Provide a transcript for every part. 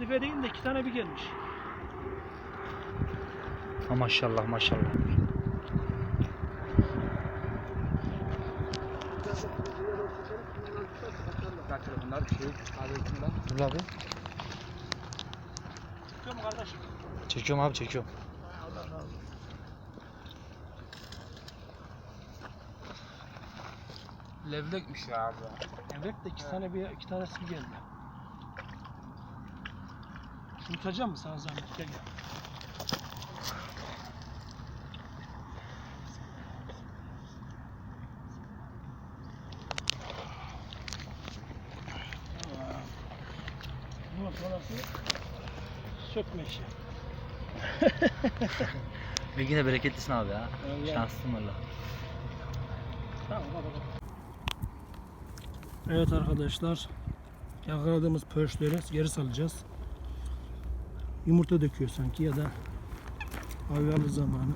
Kadife değil de iki tane bir gelmiş. Ha, maşallah maşallah. Bunlar şey, Dur abi. Çıkıyor mu kardeşim? Çekiyorum abi çekiyorum. Levlekmiş ya abi. Evet de iki tane bir iki tanesi bir geldi. Şunu tutacağım mı sana zahmet? Gel gel. Sökme işi. Ve yine bereketlisin abi ya. Evet. Şanslısın valla. Tamam. Evet arkadaşlar. Yakaladığımız pörçleri geri salacağız. Yumurta döküyor sanki ya da avyalı zamanı.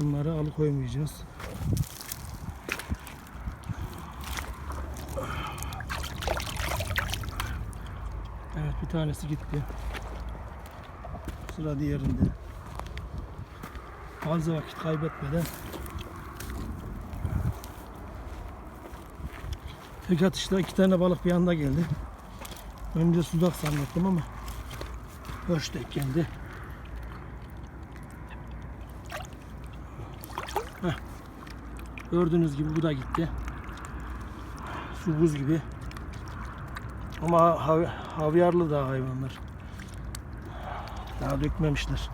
Bunları alıkoymayacağız. Evet bir tanesi gitti. Sıra diğerinde. Fazla vakit kaybetmeden Tek atışta iki tane balık bir anda geldi. Önce sudak zannettim ama hoş tek geldi. Gördüğünüz gibi bu da gitti. Su buz gibi. Ama hav havyarlı da hayvanlar. Daha dökmemişler.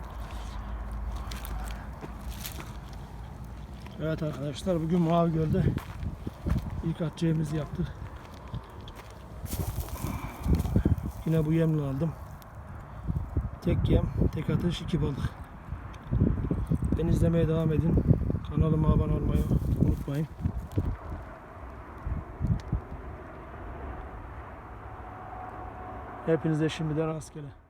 Evet arkadaşlar bugün Mavi Göl'de İlk atacağımızı yaptık. Yine bu yemle aldım. Tek yem, tek atış, iki balık. Beni izlemeye devam edin. Kanalıma abone olmayı unutmayın. Hepinize şimdiden rastgele.